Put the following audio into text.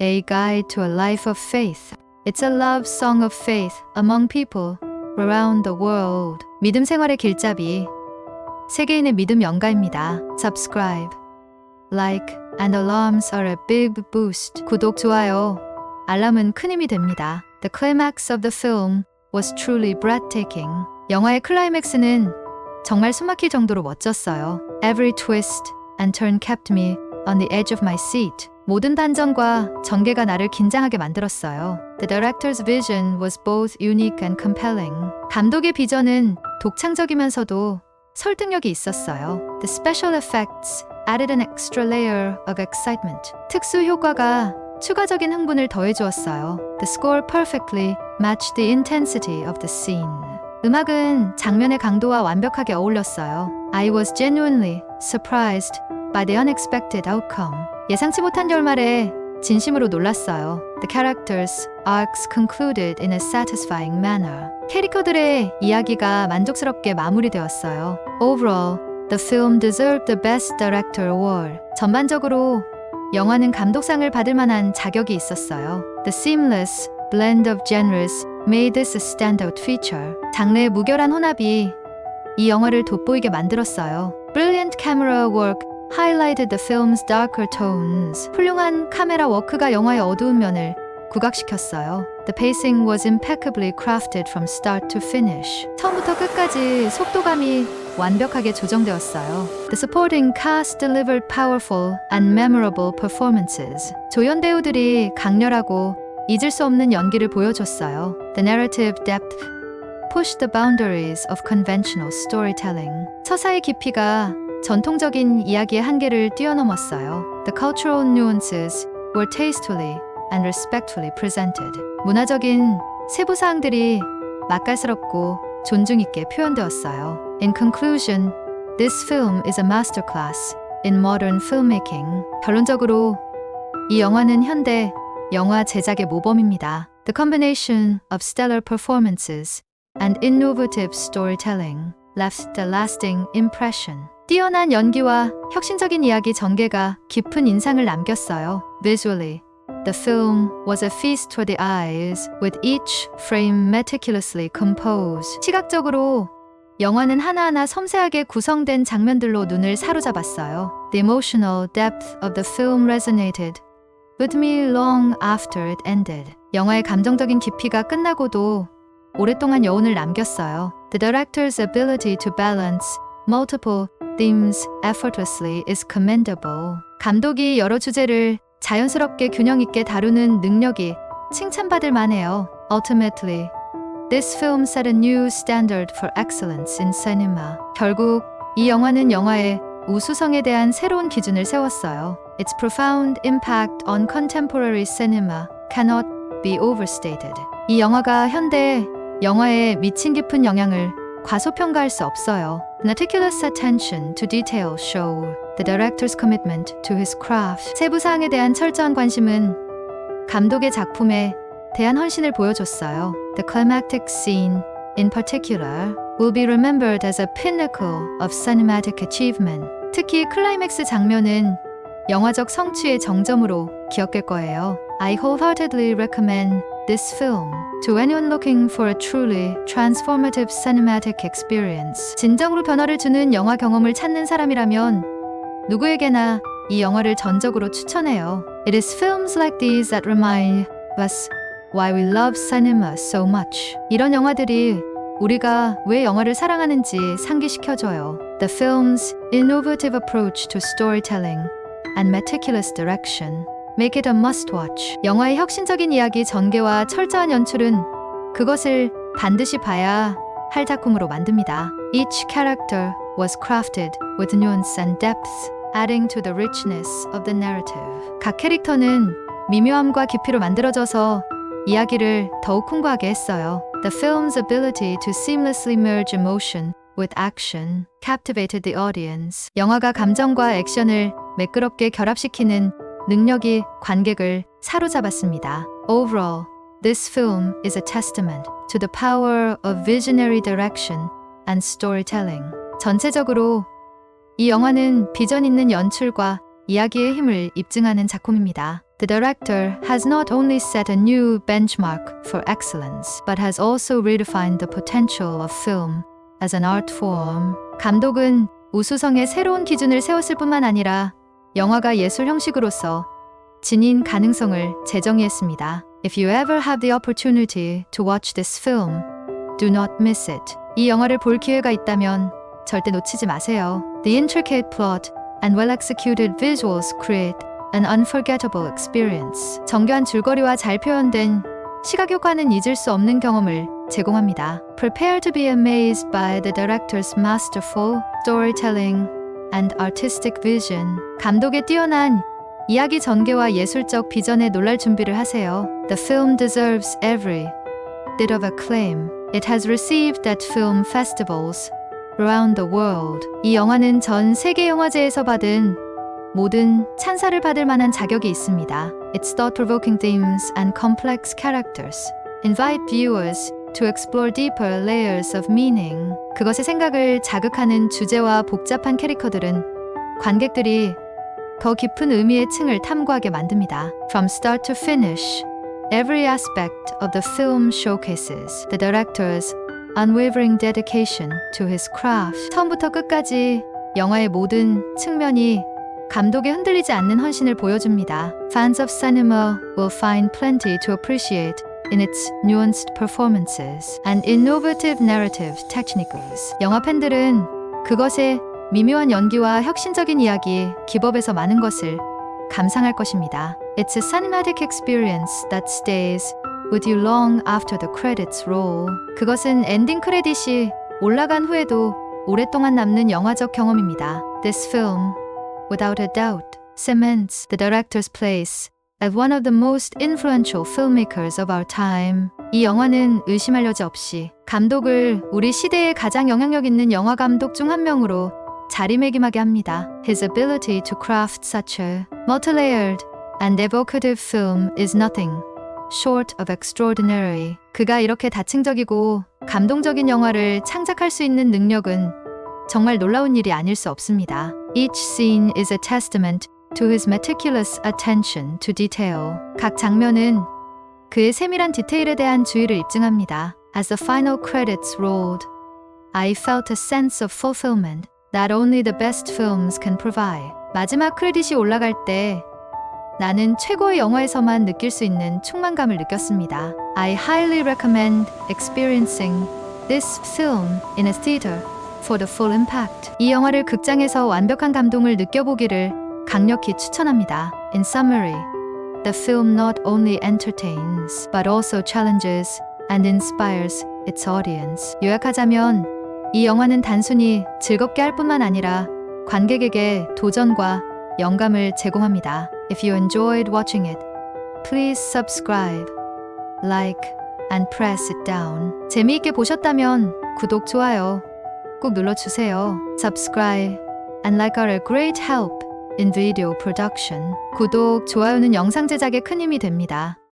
A Guide to a Life of Faith. It's a love song of faith among people around the world. 믿음 생활의 길잡이. 세계인의 믿음 연가입니다. Subscribe, like, and alarms are a big boost. 구독, 좋아요, 알람은 큰 힘이 됩니다. The climax of the film was truly breathtaking. 영화의 클라이맥스는 정말 숨막힐 정도로 멋졌어요. Every twist and turn kept me on the edge of my seat. 모든 반전과 전개가 나를 긴장하게 만들었어요. The director's vision was both unique and compelling. 감독의 비전은 독창적이면서도 설득력이 있었어요. The special effects added an extra layer of excitement. 특수 효과가 추가적인 흥분을 더해주었어요. The score perfectly matched the intensity of the scene. 음악은 장면의 강도와 완벽하게 어울렸어요. I was genuinely surprised by the unexpected outcome. 예상치 못한 결말에 진심으로 놀랐어요. The characters' arcs concluded in a satisfying manner. 캐릭터들의 이야기가 만족스럽게 마무리되었어요. Overall, the film deserved the Best Director Award. 전반적으로 영화는 감독상을 받을 만한 자격이 있었어요. The seamless blend of genres made this a standout feature. 장르의 무결한 혼합이 이 영화를 돋보이게 만들었어요. Brilliant camera work highlighted the film's darker tones. 훌륭한 카메라 워크가 영화의 어두운 면을 부각시켰어요. The pacing was impeccably crafted from start to finish. 처음부터 끝까지 속도감이 완벽하게 조정되었어요. The supporting cast delivered powerful and memorable performances. 조연 배우들이 강렬하고 잊을 수 없는 연기를 보여줬어요. The narrative depth pushed the boundaries of conventional storytelling. 서사의 깊이가 전통적인 이야기의 한계를 뛰어넘었어요. The cultural nuances were tastefully and respectfully presented. 문화적인 세부 사항들이 맛깔스럽고 존중 있게 표현되었어요. In conclusion, this film is a masterclass in modern filmmaking. 결론적으로 이 영화는 현대 영화 제작의 모범입니다. The combination of stellar performances and innovative storytelling left a lasting impression. 뛰어난 연기와 혁신적인 이야기 전개가 깊은 인상을 남겼어요. Visually, the film was a feast for the eyes, with each frame meticulously composed. 시각적으로 영화는 하나하나 섬세하게 구성된 장면들로 눈을 사로잡았어요. The emotional depth of the film resonated with me long after it ended. 영화의 감정적인 깊이가 끝나고도 오랫동안 여운을 남겼어요. The director's ability to balance multiple themes effortlessly is commendable. 감독이 여러 주제를 자연스럽게 균형 있게 다루는 능력이 칭찬받을 만해요. Ultimately, this film set a new standard for excellence in cinema. 결국 이 영화는 영화의 우수성에 대한 새로운 기준을 세웠어요. Its profound impact on contemporary cinema cannot be overstated. 이 영화가 현대 영화에 미친 깊은 영향을 과소평가할 수 없어요. Meticulous attention to detail show the director's commitment to his craft. 세부 사항에 대한 철저한 관심은 감독의 작품에 대한 헌신을 보여줬어요. The climactic scene, in particular, will be remembered as a pinnacle of cinematic achievement. 특히 클라이맥스 장면은 영화적 성취의 정점으로 기억될 거예요. I wholeheartedly recommend this film to anyone looking for a truly transformative cinematic experience. 진정으로 변화를 주는 영화 경험을 찾는 사람이라면 누구에게나 이 영화를 전적으로 추천해요. It is films like these that remind us why we love cinema so much. 이런 영화들이 우리가 왜 영화를 사랑하는지 상기시켜줘요. The film's innovative approach to storytelling and meticulous direction make it a must-watch. 영화의 혁신적인 이야기 전개와 철저한 연출은 그것을 반드시 봐야 할 작품으로 만듭니다. Each character was crafted with nuance and depth, adding to the richness of the narrative. 각 캐릭터는 미묘함과 깊이로 만들어져서 이야기를 더욱 풍부하게 했어요. The film's ability to seamlessly merge emotion with action captivated the audience. 영화가 감정과 액션을 매끄럽게 결합시키는 능력이 관객을 사로잡았습니다. Overall, this film is a testament to the power of visionary direction and storytelling. 전체적으로 이 영화는 비전 있는 연출과 이야기의 힘을 입증하는 작품입니다. The director has not only set a new benchmark for excellence, but has also redefined the potential of film as an art form. 감독은 우수성의 새로운 기준을 세웠을 뿐만 아니라 영화가 예술 형식으로서 지닌 가능성을 재정의했습니다. If you ever have the opportunity to watch this film, do not miss it. 이 영화를 볼 기회가 있다면 절대 놓치지 마세요. The intricate plot and well-executed visuals create an unforgettable experience. 정교한 줄거리와 잘 표현된 시각 효과는 잊을 수 없는 경험을 제공합니다. Prepare to be amazed by the director's masterful storytelling and artistic vision. 감독의 뛰어난 이야기 전개와 예술적 비전에 놀랄 준비를 하세요. The film deserves every bit of acclaim. It has received at film festivals around the world. 이 영화는 전 세계 영화제에서 받은 모든 찬사를 받을 만한 자격이 있습니다. Its thought-provoking themes and complex characters invite viewers to explore deeper layers of meaning. 그것의 생각을 자극하는 주제와 복잡한 캐릭터들은 관객들이 더 깊은 의미의 층을 탐구하게 만듭니다. From start to finish, every aspect of the film showcases the director's unwavering dedication to his craft. 처음부터 끝까지 영화의 모든 측면이 감독의 흔들리지 않는 헌신을 보여줍니다. Fans of cinema will find plenty to appreciate in its nuanced performances and innovative narrative techniques. 영화 팬들은 그것의 미묘한 연기와 혁신적인 이야기, 기법에서 많은 것을 감상할 것입니다. It's a cinematic experience that stays with you long after the credits roll. 그것은 엔딩 크레딧이 올라간 후에도 오랫동안 남는 영화적 경험입니다. This film, without a doubt, cements the director's place as one of the most influential filmmakers of our time. 이 영화는 의심할 여지 없이 감독을 우리 시대의 가장 영향력 있는 영화 감독 중 한 명으로 자리매김하게 합니다. His ability to craft such a multi-layered and evocative film is nothing short of extraordinary. 그가 이렇게 다층적이고 감동적인 영화를 창작할 수 있는 능력은 정말 놀라운 일이 아닐 수 없습니다. Each scene is a testament to his meticulous attention to detail. 각 장면은 그의 세밀한 디테일에 대한 주의를 입증합니다. As the final credits rolled, I felt a sense of fulfillment that only the best films can provide. 마지막 크레딧이 올라갈 때 나는 최고의 영화에서만 느낄 수 있는 충만감을 느꼈습니다. I highly recommend experiencing this film in a theater for the full impact. 이 영화를 극장에서 완벽한 감동을 느껴보기를 강력히 추천합니다. In summary, the film not only entertains but also challenges and inspires its audience. 요약하자면 이 영화는 단순히 즐겁게 할 뿐만 아니라 관객에게 도전과 영감을 제공합니다. If you enjoyed watching it, please subscribe, like, and press it down. 재미있게 보셨다면 구독, 좋아요 꼭 눌러주세요. Subscribe and like are a great help video production. 구독, 좋아요는 영상 제작에 큰 힘이 됩니다.